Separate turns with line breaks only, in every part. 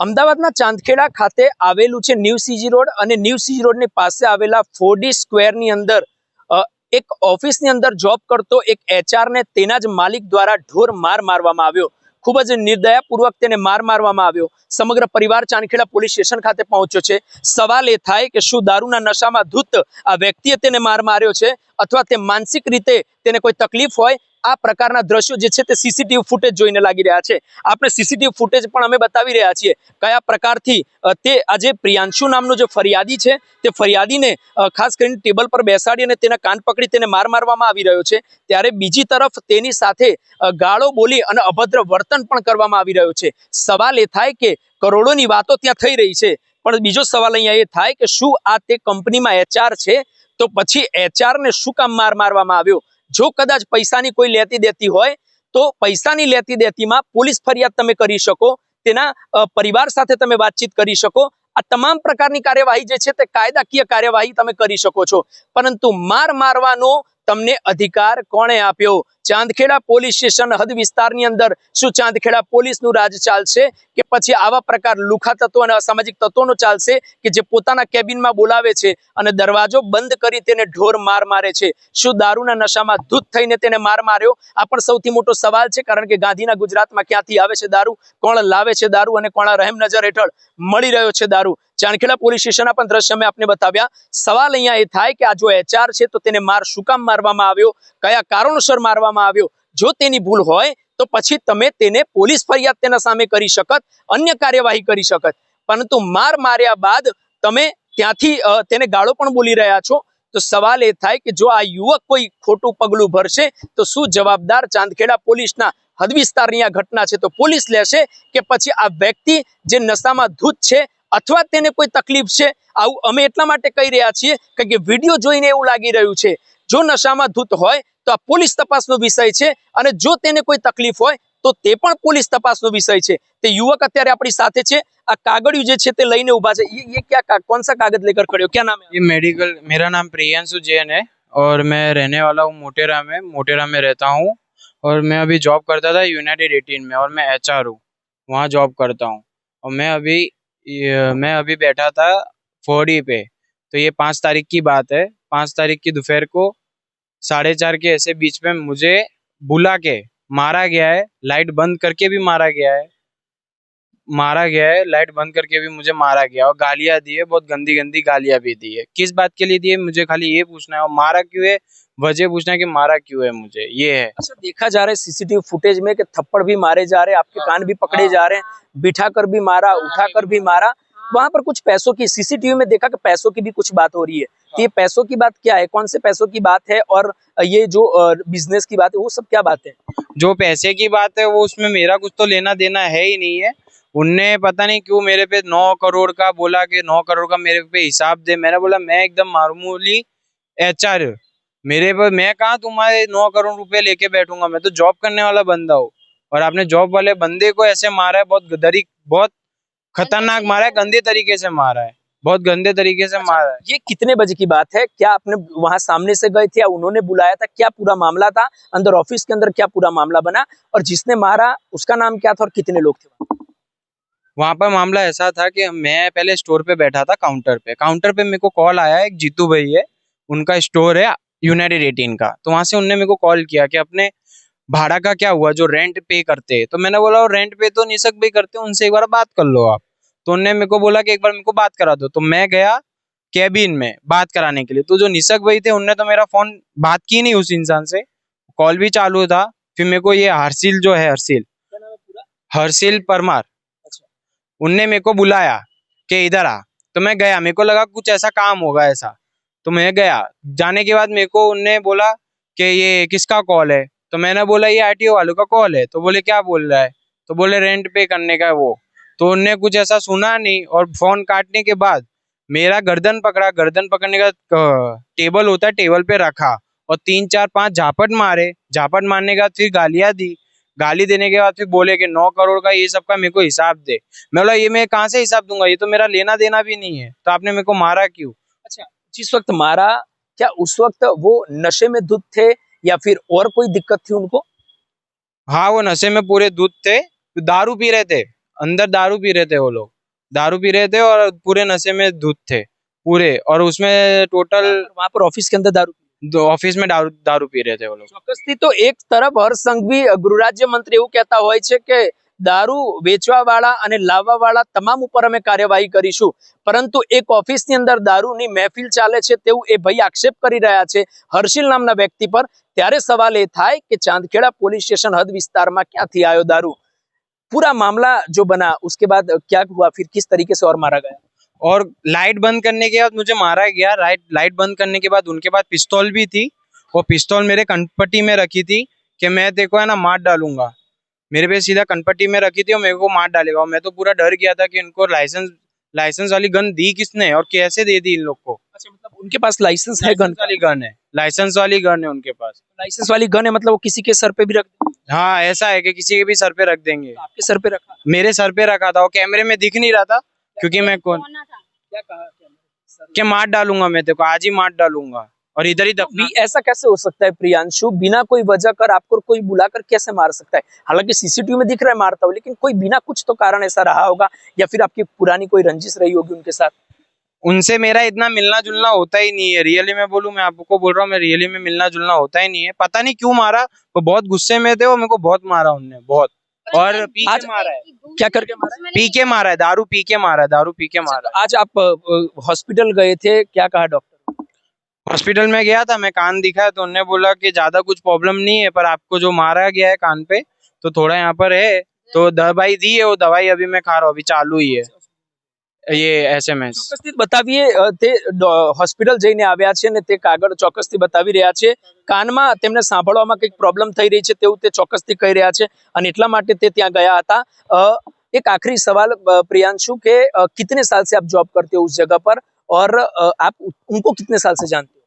અમદાવાદના ચાંદખેડા ખાતે આવેલું છે ન્યૂ સીજી રોડ અને ન્યૂ સીજી રોડની પાસે આવેલા ફોરડી સ્ક્વેરની અંદર અ, એક ઓફિસની અંદર જોબ કરતો એક એચઆર ને તેના જ માલિક દ્વારા ઢોર માર મારવામાં આવ્યો. ખૂબ જ નિર્દયાપૂર્વક તેને માર મારવામાં આવ્યો. સમગ્ર પરિવાર ચાંદખેડા પોલીસ સ્ટેશન ખાતે પહોંચ્યો છે. સવાલ એ થાય કે શું દારૂના નશામાં ધૂત આ વ્યક્તિએ તેને માર માર્યો છે અથવા તે માનસિક રીતે તેને કોઈ તકલીફ હોય આ પ્રકારના દ્રશ્યો જે છે તે સીસીટીવી ફૂટેજ જોઈને લાગી રહ્યા છે. આપણે સીસીટીવી ફૂટેજ પણ અમે બતાવી રહ્યા છીએ. કયા પ્રકારથી તે આજે પ્રિયાંશુ નામનો જે ફરિયાદી છે, તે ફરિયાદીને ખાસ કરીને ટેબલ પર બેસાડી અને તેના કાન પકડી તેને માર મારવામાં આવી રહ્યો છે. ત્યારે બીજી તરફ તેની સાથે ગાળો બોલી અને અભદ્ર વર્તન પણ કરવામાં આવી રહ્યો છે. સવાલ એ થાય કે કરોડોની વાતો ત્યાં થઈ રહી છે. પણ બીજો સવાલ અહીંયા એ થાય કે શું આ તે કંપનીમાં એચઆર છે? તો પછી એચઆરને શું કામ માર મારવામાં આવ્યો? જો કદાચ પૈસાની કોઈ લેતી દેતી હોય, તો પૈસાની લેતી દેતીમાં પોલીસ ફરિયાદ તમે કરી શકો, તેના પરિવાર સાથે તમે વાતચીત કરી શકો. આ તમામ પ્રકારની કાર્યવાહી જે છે તે કાયદાકીય કાર્યવાહી તમે કરી શકો છો. પરંતુ માર મારવાનો તમને અધિકાર કોણે આપ્યો? ચાંદખેડા પોલીસ સ્ટેશન હદ વિસ્તારની અંદર શું ચાંદખેડા પોલીસનું રાજ ચાલશે? કે પછી આવા પ્રકાર લુખા તત્વો અને અસામાજિક તત્વોનો ચાલશે? કે જે પોતાના કેબિનમાં બોલાવે છે અને દરવાજો બંધ કરી તેને ઢોર માર મારે છે? શું દારૂના નશામાં ધૂત થઈને તેને માર માર્યો? આ પણ સૌથી મોટો સવાલ છે, કારણ કે ગાંધીના ગુજરાતમાં ક્યાંથી આવે છે દારૂ? કોણ લાવે છે દારૂ અને કોણ રહેમ નજર હેઠળ મળી રહ્યો છે દારૂ? ચાણખેડા પોલીસ સ્ટેશનના પણ દ્રશ્ય આપને બતાવ્યા. સવાલ અહીંયા એ થાય કે આ જો એચઆર છે તો તેને માર શું કામ મારવામાં આવ્યો? કયા કારણોસર મારવામાં આવ્યો? જો તેની ભૂલ હોય તો પછી તમે તેને પોલીસ ફરિયાદ તેના સામે કરી શકત, અન્ય કાર્યવાહી કરી શકત. પરંતુ માર માર્યા બાદ તમે ત્યાંથી તેને ગાળો પણ બોલી રહ્યા છો. તો સવાલ એ થાય કે જો આ યુવક કોઈ ખોટું પગલું ભરશે તો શું જવાબદાર ચાંદખેડા પોલીસના હદ વિસ્તારની આ ઘટના છે? તો પોલીસ લેશે કે પછી આ વ્યક્તિ જે નશામાં ધૂત છે અથવા તેને કોઈ તકલીફ છે આવું અમે એટલા માટે કહી રહ્યા છીએ કારણ કે વિડીયો જોઈને એવું લાગી રહ્યું છે જો નશામાં ધૂત હોય તો આ પોલીસ તપાસનો વિષય છે અને જો તેને કોઈ તકલીફ હોય તો તે પણ પોલીસ તપાસનો વિષય છે તે યુવક અત્યારે આપણી સાથે છે આ કાગળિયું જે છે તે લઈને ઊભા છે ये ये क्या का- कौन सा कागज लेकर खड़े हो क्या नाम है
ये मेडिकल मेरा नाम प्रियंशु जैन है और मैं रहने वाला हूँ मोटेरा में मोटेरा में रहता हूँ और मैं अभी जॉब करता था यूनाइटेड एटीन में और मैं एच आर हूँ वहाँ जॉब करता हूँ और मैं अभी ये- मैं अभी बैठा था फोड़ी पे। तो ये पाँच तारीख की बात है। पाँच तारीख की दोपहर को साढ़े चार के ऐसे बीच में मुझे बुला के मारा गया है। लाइट बंद करके भी मारा गया है। मारा गया है लाइट बंद करके भी मुझे मारा गया और गालियाँ दी है बहुत गंदी गंदी गालियाँ भी दी है। किस बात के लिए दी है मुझे खाली ये पूछना है और मारा क्यों है? वजह पूछना है कि मारा क्यों है मुझे ये है।
अच्छा देखा जा रहा है सीसीटीवी फुटेज में कि थप्पड़ भी मारे जा रहे हैं आपके कान भी पकड़े जा रहे हैं बिठा कर भी मारा उठा कर भी मारा। वहाँ पर कुछ पैसों की सीसीटीवी में देखा कि पैसों की भी कुछ बात हो रही है। तो ये पैसों की बात क्या है? कौन से पैसों की बात है? और ये जो बिज़नेस की बात है वो सब क्या बात है?
जो पैसे की बात है वो उसमें मेरा कुछ तो लेना देना है ही नहीं है। उनने पता नहीं क्यों मेरे पे नौ करोड़ का बोला कि नौ करोड़ का मेरे पे हिसाब दे। मैंने बोला मैं एकदम मामूली एच मेरे पर मैं कहा तुम्हारे नौ करोड़ रुपए लेके बैठूँगा? मैं तो जॉब करने वाला बंदा हूँ। और आपने जॉब वाले बंदे को ऐसे मारा है बहुत गदरी बहुत खतरनाक मारा है गंदे तरीके से मारा है। बहुत गंदे तरीके से अच्छा, मारा है।
ये कितने बजे की बात है? क्या आपने वहाँ सामने से गए थे या उन्होंने बुलाया था? क्या पूरा मामला था? अंदर ऑफ़िस के अंदर क्या पूरा मामला बना? और जिसने मारा उसका नाम क्या था और कितने लोग थे वहाँ?
पर मामला ऐसा था कि मैं पहले स्टोर पे बैठा था काउंटर पे। काउंटर पे मेरे को कॉल आया एक जीतू भाई है, उनका स्टोर है यूनाइटेड एटीन का। तो वहाँ से उनने मेरे को कॉल किया कि अपने भाड़ा का क्या हुआ जो रेंट पे करते हैं। तो मैंने बोला रेंट पे तो निशक भाई करते हैं उनसे एक बार बात कर लो आप। तो उनने मेरे को बोला कि एक बार मेरे को बात करा दो। तो मैं गया कैबिन में बात कराने के लिए। तो जो निशक भाई थे, उनने तो मेरा फ़ोन बात की नहीं उस इंसान से। कॉल भी चालू था। फिर मेरे को ये हर्षिल जो है, हर्षिल। हर्षिल परमार। उनने मेरे को बुलाया कि इधर आ। तो मैं गया, मेरे को लगा कुछ ऐसा काम होगा ऐसा। तो मैं गया। जाने के बाद मेरे को उनने बोला कि ये किसका कॉल है? तो मैंने बोला, ये आरटीओ वालों का कॉल है। तो बोले, क्या बोल रहा है? तो बोले रेंट पे करने का है वो। तो उनने कुछ ऐसा सुना नहीं और फ़ोन काटने के बाद मेरा गर्दन पकड़ा। गर्दन पकड़ने का टेबल होता है टेबल पे रखा और तीन, चार, पाँच झापट मारे। झापट मारने के फिर गालियाँ दी। गाली देने के बाद फिर बोले कि नौ करोड़ का ये सब का मेरे को हिसाब दे। मैं बोला ये मैं कहाँ से हिसाब दूँगा? ये तो मेरा लेना देना भी नहीं है। तो आपने मेरे को मारा क्यों?
अच्छा जिस वक्त मारा क्या उस वक्त वो नशे में धुत थे या फिर और कोई दिक्कत थी उनको?
हाँ वो नशे में पूरे दूध थे। दारू पी रहे थे। अंदर दारू पी रहे थे वो लोग। दारू पी रहे थे और पूरे नशे में दूध थे। पूरे। और उसमें टोटल
वहाँ पर ऑफ़िस के अंदर दारू
ઓફિસ મેં દારૂ દારૂ પી રહે છે वो लोग
ચોક્કસથી તો એક તરફ હર્ષ સંઘવી ગૃહ મંત્રી એવું કહેતા હોય છે કે દારૂ વેચવા વાળા અને લાવવા વાળા તમામ ઉપર અમે કાર્યવાહી કરીશું. પરંતુ એક ઓફિસની અંદર દારૂની મહેફિલ ચાલે છે તેવું એ ભાઈ આક્ષેપ કરી રહ્યા છે હર્ષિલ નામના વ્યક્તિ પર. ત્યારે સવાલ એ થાય કે ચાંદખેડા પોલીસ સ્ટેશન હદ વિસ્તારમાં ક્યાંથી આવ્યો દારૂ? पूरा મામલા જો બના उसके બાદ क्या हुआ फिर किस तरीके से और मारा गया
और लाइट बंद करने के बाद मुझे मारा गया। लाइट लाइट बंद करने के बाद उनके पास पिस्तौल भी थी। वो पिस्तौल मेरे कनपट्टी में रखी थी कि मैं देखो है ना मार डालूँगा। मेरे पे सीधा कनपट्टी में रखी थी और मेरे को मार डालेगा। और मैं तो पूरा डर गया था कि इनको लाइसेंस लाइसेंस वाली गन दी किसने और कैसे दे दी इन लोग को?
अच्छा मतलब उनके पास लाइसेंस है गन?
वाली गन है। लाइसेंस वाली गन है उनके पास।
लाइसेंस वाली गन है मतलब वो किसी के सर पे भी रख
हाँ ऐसा है कि किसी के भी सर पे रख देंगे।
आपके सर पे रखा?
मेरे सर पे रखा था वो कैमरे में दिख नहीं रहा था। क्योंकि मैं कौन
क्या कहा क्या
मार डालूँगा मैं? को आज ही मार डालूँगा। और इधर ही दफना
भी ऐसा कैसे हो सकता है प्रियांशु? बिना कोई वजह कर आपको कोई बुलाकर कैसे मार सकता है? हालाँकि सीसीटीवी में दिख रहा है मारता हुआ लेकिन कोई बिना कुछ तो कारण ऐसा रहा होगा? या फिर आपकी पुरानी कोई रंजिश रही होगी उनके साथ?
उनसे मेरा इतना मिलना जुलना होता ही नहीं है। रियली में बोलूँ मैं आपको बोल रहा हूँ मैं रियली में मिलना जुलना होता ही नहीं है। पता नहीं क्यों मारा वो बहुत गुस्से में थे और मेरे को बहुत मारा उनने बहुत। और
आज-
मारा है।
क्या करके मारा
पी के मारा है दारू पी के मारा है दारू पी के मारा है।
आज आप हॉस्पिटल गए थे क्या कहा डॉक्टर?
हॉस्पिटल में गया था मैं कान दिखा तो उन्होंने बोला कि ज़्यादा कुछ प्रॉब्लम नहीं है पर आपको जो मारा गया है कान पे तो थोड़ा यहाँ पर है तो दवाई दी है वो दवाई अभी मैं खा रहा हूँ अभी चालू ही है। ये एस एम एस
ચોક્કસથી બતાવીએ અ, તે ડો- હોસ્પિટલ જઈને આવ્યા છે અને તે કાગળ ચોક્કસથી બતાવી રહ્યા છે કાનમાં તેમને સાંભળવામાં કંઈક પ્રોબ્લેમ થઈ રહી છે તેવું તે ચોક્કસથી કહી રહ્યા છે અને એટલા માટે તે ત્યાં ગયા હતા અ, એક આખરી સવાલ અ, प्रियांशु के अ, कितने साल से आप जॉब करते हो उस जगह पर और अ, आप उनको कितने साल से जानते हो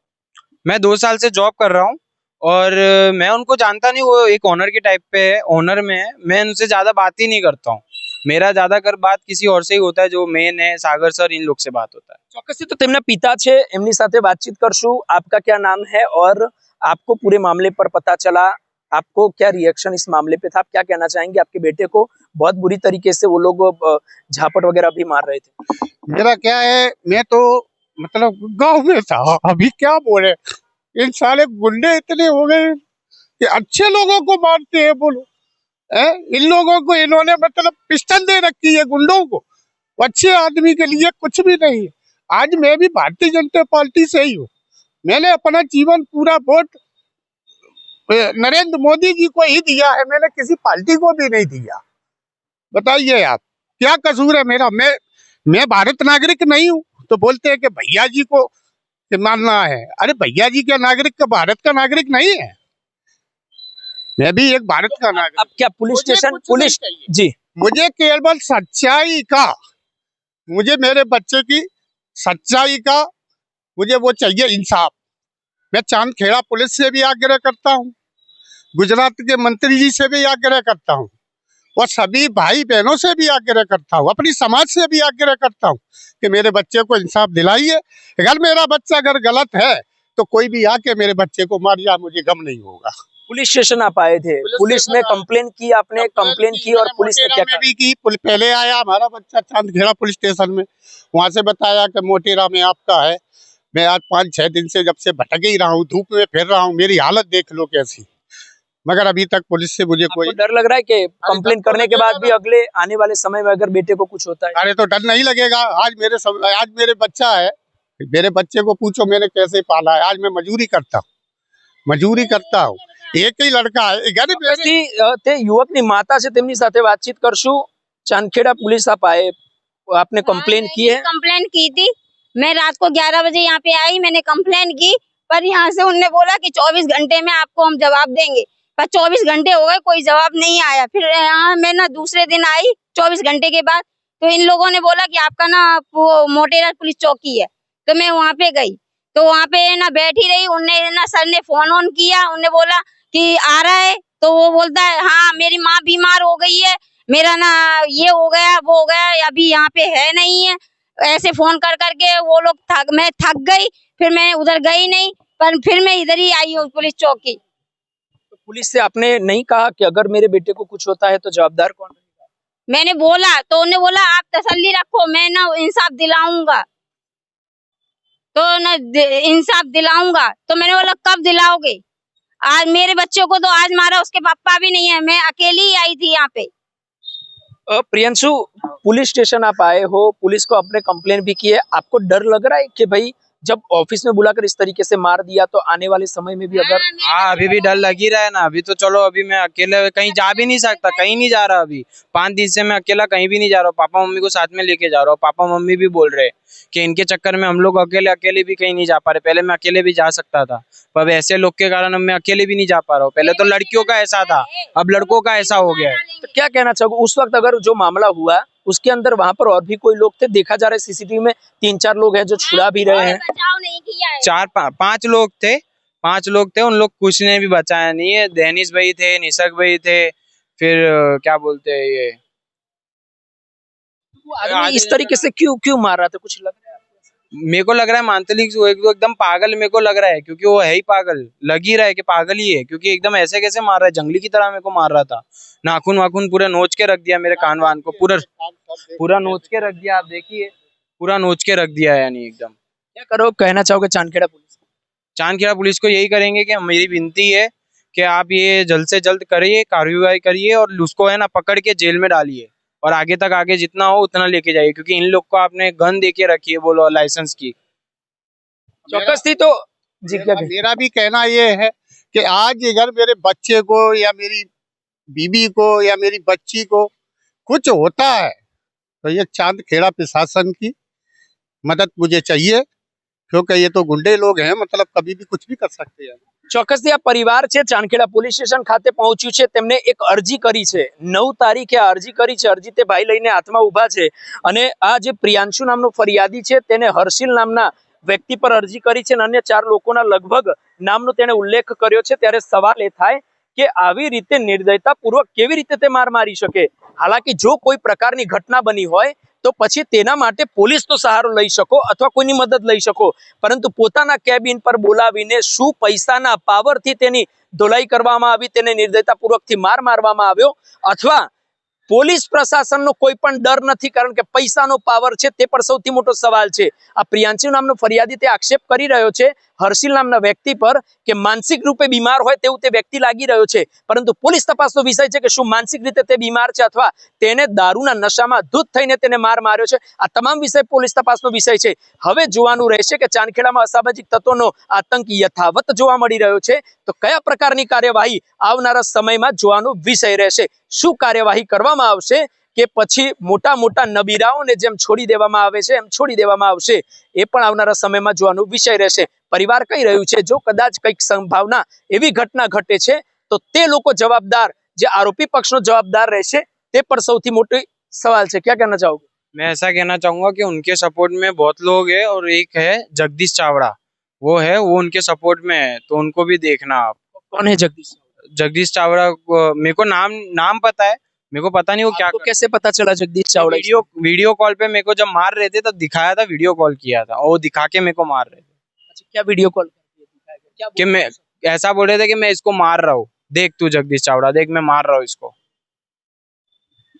मैं दो साल से जॉब कर रहा हूँ और अ, मैं उनको जानता नहीं वो एक ओनर के टाइप पे है ओनर में है मैं उनसे ज्यादा बात ही नहीं करता हूँ मेरा ज्यादा कर बात किसी और से ही होता है जो मेन है सागर सर इन लोग से बात होता है
ચોક્કસથી તો તેમના પિતા છે એમની સાથે વાતચીત કરશું आपका क्या नाम है और आपको पूरे मामले पर पता चला आपको क्या रिएक्शन इस मामले पे था आप क्या कहना चाहेंगे आपके बेटे को बहुत बुरी तरीके से वो लोग अ, झापट वगैरह भी मार रहे थे
मेरा क्या है मैं तो मतलब गांव में था अभी क्या बोले इन साले गुंडे इतने हो गए कि अच्छे लोगों को मारते हैं बोलो है? इन लोगों को इन्होंने मतलब पिस्टल दे रखी है गुंडों को। अच्छे आदमी के लिए कुछ भी नहीं है। आज मैं भी भारतीय जनता पार्टी से ही हूँ। मैंने अपना जीवन पूरा वोट नरेंद्र मोदी जी को ही दिया है। मैंने किसी पार्टी को भी नहीं दिया। बताइए आप, क्या कसूर है मेरा? मैं मैं भारत नागरिक नहीं हूँ। तो बोलते हैं कि भैया जी को मानना है। अरे भैया जी क्या नागरिक का भारत का नागरिक नहीं है? मैं भी एक भारत का नागरिक।
अब क्या पुलिस
मुझे
स्टेशन? पुलिस जी।
मुझे केवल सच्चाई का मुझे मेरे बच्चे की सच्चाई का मुझे वो चाहिए इंसाफ। मैं चाँद खेड़ा पुलिस से भी आग्रह करता हूँ गुजरात के मंत्री जी से भी आग्रह करता हूँ और सभी भाई बहनों से भी आग्रह करता हूँ अपनी समाज से भी आग्रह करता हूँ कि मेरे बच्चे को इंसाफ दिलाइए। अगर मेरा बच्चा अगर गलत है तो कोई भी आके मेरे बच्चे को मार या मुझे गम नहीं होगा।
पुलिस स्टेशन आप आए थे।
पुलिस
ने। कंप्लेन की आपने कंप्लेन की और पुलिस ने क्या
भी की। पहले आया हमारा बच्चा चांदखेड़ा पुलिस स्टेशन में। वहाँ से बताया कि मोटेरा में आपका है। मैं आज पाँच छह दिन से जब से भटक ही रहा हूँ धूप में फिर रहा हूँ मेरी हालत देख लो कैसी। मगर अभी तक पुलिस से मुझे कोई
डर लग रहा है कि कंप्लेन
तो
करने के बाद भी अगले आने वाले समय में अगर बेटे को कुछ होता है?
अरे तो डर नहीं लगेगा। आज मेरे सब आज मेरे बच्चा है। मेरे बच्चे को पूछो मैंने कैसे पाला है? आज मैं मजूरी करता हूँ। मजूरी करता हूँ। એક જ લડકા
ગરીબ વ્યક્તિ તે યુવકની માતા છે તેમની સાથે વાતચીત કરશું. चांदखेड़ा पुलिस आप आए आपने कंप्लेन की है
कंप्लेन की थी मैं रात को 11 बजे यहाँ पे आई मैंने कंप्लेन की पर यहाँ से उनने बोला कि 24 घंटे में आपको हम जवाब देंगे। पर 24 घंटे हो गए कोई जवाब नहीं आया। फिर यहाँ मैं ना दूसरे दिन आई 24 घंटे के बाद तो इन लोगों ने बोला कि आपका ना वो मोटेरा पुलिस चौकी है। तो मैं वहाँ पे गई। तो वहाँ पे ना बैठी रही उनने ना सर ने फ़ोन ऑन किया उनने बोला कि आ रहा है तो वो बोलता है हाँ मेरी माँ बीमार हो गई है मेरा ना ये हो गया वो हो गया अभी यहाँ पे है नहीं है। ऐसे फ़ोन कर करके वो लोग थक मैं थक गई फिर मैं उधर गई नहीं पर फिर मैं इधर ही आई हूँ पुलिस चौकी।
तो पुलिस से आपने नहीं कहा कि अगर मेरे बेटे को कुछ होता है तो जवाबदार कौन रहेगा?
मैंने बोला तो उन्होंने बोला आप तसल्ली रखो मैं ना इंसाफ दिलाऊँगा। तो ना इंसाफ दिलाऊँगा तो मैंने बोला कब दिलाओगे? आज मेरे बच्चों को तो आज मारा, उसके पापा भी नहीं है। मैं अकेली आई थी यहाँ पे।
प्रियंशु, पुलिस स्टेशन आप आए हो, पुलिस को आपने कंप्लेन भी किए आपको डर लग रहा है कि भाई जब ऑफ़िस में बुलाकर इस तरीके से मार दिया तो आने वाले समय में भी अगर
हाँ अभी भी डर लग ही रहा है ना अभी तो चलो अभी मैं अकेले कहीं जा भी नहीं सकता कहीं नहीं जा रहा अभी। पाँच दिन से मैं अकेला कहीं भी नहीं जा रहा हूँ पापा मम्मी को साथ में लेके जा रहा हूँ। पापा मम्मी भी बोल रहे हैं कि इनके चक्कर में हम लोग अकेले अकेले भी कहीं नहीं जा पा रहे। पहले मैं अकेले भी जा सकता था पर अब ऐसे लोग के कारण मैं अकेले भी नहीं जा पा रहा हूँ। पहले तो लड़कियों का ऐसा था अब लड़कों का ऐसा हो गया है।
तो क्या कहना चाहोगे? उस वक्त अगर जो मामला हुआ उसके अंदर वहाँ पर और भी कोई लोग थे? देखा जा रहा है सीसीटीवी में तीन चार लोग हैं जो छुड़ा भी रहे हैं।
बचाव नहीं किया है।
चार पा, पाँच लोग थे पाँच लोग थे उन लोग कुछ ने भी बचाया नहीं है। दहनीश भाई थे निशक भाई थे फिर क्या बोलते है ये?
इस तरीके से क्यों क्यों मार रहा था? कुछ लग रहा है।
मेरे को लग रहा है मांतलिक वो एक- एकदम पागल मेरे को लग रहा है क्योंकि वो है ही पागल। लग ही रहा है कि पागल ही है क्योंकि एकदम ऐसे कैसे मार रहा है? जंगली की तरह मेरे को मार रहा था। नाखून वाखून पूरा नोच के रख दिया मेरे कान वान को पूरा पूरा नोच के रख दिया आप देखिए। पूरा नोच के रख दिया यानी एकदम।
क्या करो कहना चाहोगे चांदखेड़ा पुलिस को?
चांदखेड़ा पुलिस को यही करेंगे कि मेरी विनती है कि आप ये जल्द से जल्द करिए कार्रवाई करिए और उसको है ना पकड़ के जेल में डालिए। और आगे तक आगे जितना हो उतना लेके जाइए क्योंकि इन लोग को आपने गन दे के रखी है बोलो लाइसेंस की।
चौकस थी तो जी क्या
मेरा, भी कहना ये है कि आज अगर मेरे बच्चे को या मेरी बीबी को या मेरी बच्ची को कुछ होता है तो ये चाँद खेड़ा प्रशासन की मदद मुझे चाहिए क्योंकि ये तो गुंडे लोग हैं मतलब कभी भी कुछ भी कर सकते हैं।
ચોક્કસથી આ પરિવાર છે ચાંદખેડા પોલીસ સ્ટેશન ખાતે પહોંચ્યું છે. તેમને એક અરજી કરી છે. નવ તારીખે આ અરજી કરી છે. અરજી તે ભાઈ લઈને હાથમાં ઊભા છે. અને આ જે પ્રિયાંશુ નામનો ફરિયાદી છે, તેને હર્ષિલ નામના વ્યક્તિ પર અરજી કરી છે અને અન્ય ચાર લોકોના લગભગ નામનો તેણે ઉલ્લેખ કર્યો છે. ત્યારે સવાલ એ થાય કે આવી રીતે નિર્દયતાપૂર્વક કેવી રીતે તે માર મારી શકે? હાલાકી જો કોઈ પ્રકારની ઘટના બની હોય તો પછી તેના માટે પોલીસનો સહારો લઈ શકો અથવા કોઈની મદદ લઈ શકો. પરંતુ પોતાના કેબિન પર બોલાવીને શું પૈસાના પાવરથી તેની ધોલાઈ કરવામાં આવી, તેને નિર્દયતાપૂર્વકથી માર મારવામાં આવ્યો અથવા પોલીસ પ્રશાસનનો કોઈ પણ ડર નથી કારણ કે પૈસાનો પાવર છે તે પણ સૌથી મોટો સવાલ છે. આ પ્રિયાંશી નામનો ફરિયાદી તે આક્ષેપ કરી રહ્યો છે હર્ષિલ નામના વ્યક્તિ પર કે માનસિક રૂપે બીમાર હોય તેવું તે વ્યક્તિ લાગી રહ્યો છે. પરંતુ પોલીસ તપાસનો વિષય છે કે શું માનસિક રીતે તે બીમાર છે અથવા તેને દારૂના નશામાં ધૂત થઈને તેને માર માર્યો છે. આ તમામ વિષય પોલીસ તપાસનો વિષય છે. હવે જોવાનું રહેશે કે ચાંદખેડામાં અસામાજિક તત્વોનો આતંક યથાવત જોવા મળી રહ્યો છે. તો કયા પ્રકારની કાર્યવાહી આવનારા સમયમાં જોવાનો વિષય રહેશે? શું કાર્યવાહી કરવામાં આવશે કે પછી મોટા મોટા નબીરાઓને જેમ છોડી દેવામાં આવે છે, એમ છોડી દેવામાં આવશે? એ પણ આવનારા સમયમાં જોવાનો વિષય રહેશે. परिवार कई रू जो कदाच कई संभावना एवं घटना घटे तो છે તો તે લોકો જવાબદાર જે આરોપી પક્ષનો જવાબદાર રહેશે તે પણ
मैं ऐसा कहना चाहूँगा कि उनके सपोर्ट में बहुत लोग हैं और एक है जगदीश चावड़ा वो है वो उनके सपोर्ट में है तो उनको भी देखना आप
कौन है जगदीश
जगदीश चावड़ा मेरे को नाम नाम पता है मेरे को पता नहीं वो क्या
कैसे पता चला Jagdish Chavda
video video call पे मेरे को जब मार रहे थे तब दिखाया था वीडियो कॉल किया था और वो दिखा के मेरे को मार रहे थे
अच्छा, क्या वीडियो कॉल क्या
कि मैं ऐसा बोल रहे थे कि मैं इसको मार रहा हूँ देख तू जगदीश चावड़ा देख मैं मार रहा हूँ इसको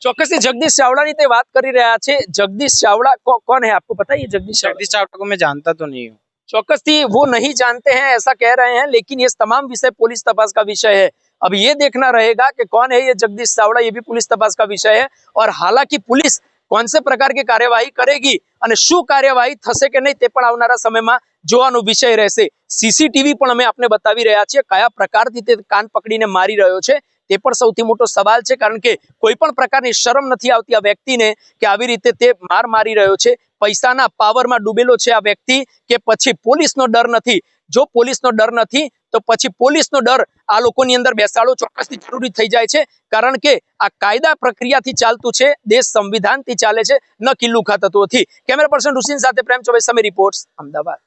ચોક્કસથી જગદીશ ચાવડાની તે વાત કરી રહ્યા છે જગદીશ ચાવડા को- कौन है आपको पता है ये जगदीश चावड़ा
जगदीश चावड़ा को मैं जानता तो नहीं हूँ
चौकस थी वो नहीं जानते हैं ऐसा कह रहे हैं लेकिन ये तमाम विषय पुलिस तपास का विषय है अब ये देखना रहेगा कि कौन है ये जगदीश चावड़ा ये भी पुलिस तपास का विषय है और हालांकि पुलिस કોણ સે કે કાર્યવાહી કરેગી અને શું કાર્યવાહી થશે કે નહીં તે પણ આવનારા સમયમાં જોવાનો વિષય રહેશે. સીસીટીવી પણ અમે આપને બતાવી રહ્યા છીએ કયા પ્રકારથી તે કાન પકડીને મારી રહ્યો છે તે પણ સૌથી મોટો સવાલ છે કારણ કે કોઈ પણ પ્રકારની શરમ નથી આવતી આ વ્યક્તિને કે આવી રીતે તે માર મારી રહ્યો છે. પૈસાના પાવરમાં ડૂબેલો છે આ વ્યક્તિ કે પછી પોલીસનો ડર નથી. જો પોલીસનો ડર નથી, તો પછી પોલીસનો ડર આ લોકોની અંદર બેસાડો ચોક્કસથી જરૂરી થઈ જાય છે. કારણ કે આ કાયદા પ્રક્રિયાથી ચાલતું છે, દેશ સંવિધાનથી ચાલે છે, ન કિલ્લુ તત્વોથી કેમેરા પર્સન રુસિન સાથે પ્રેમ ચોબે સમી રિપોર્ટ્સ, અમદાવાદ.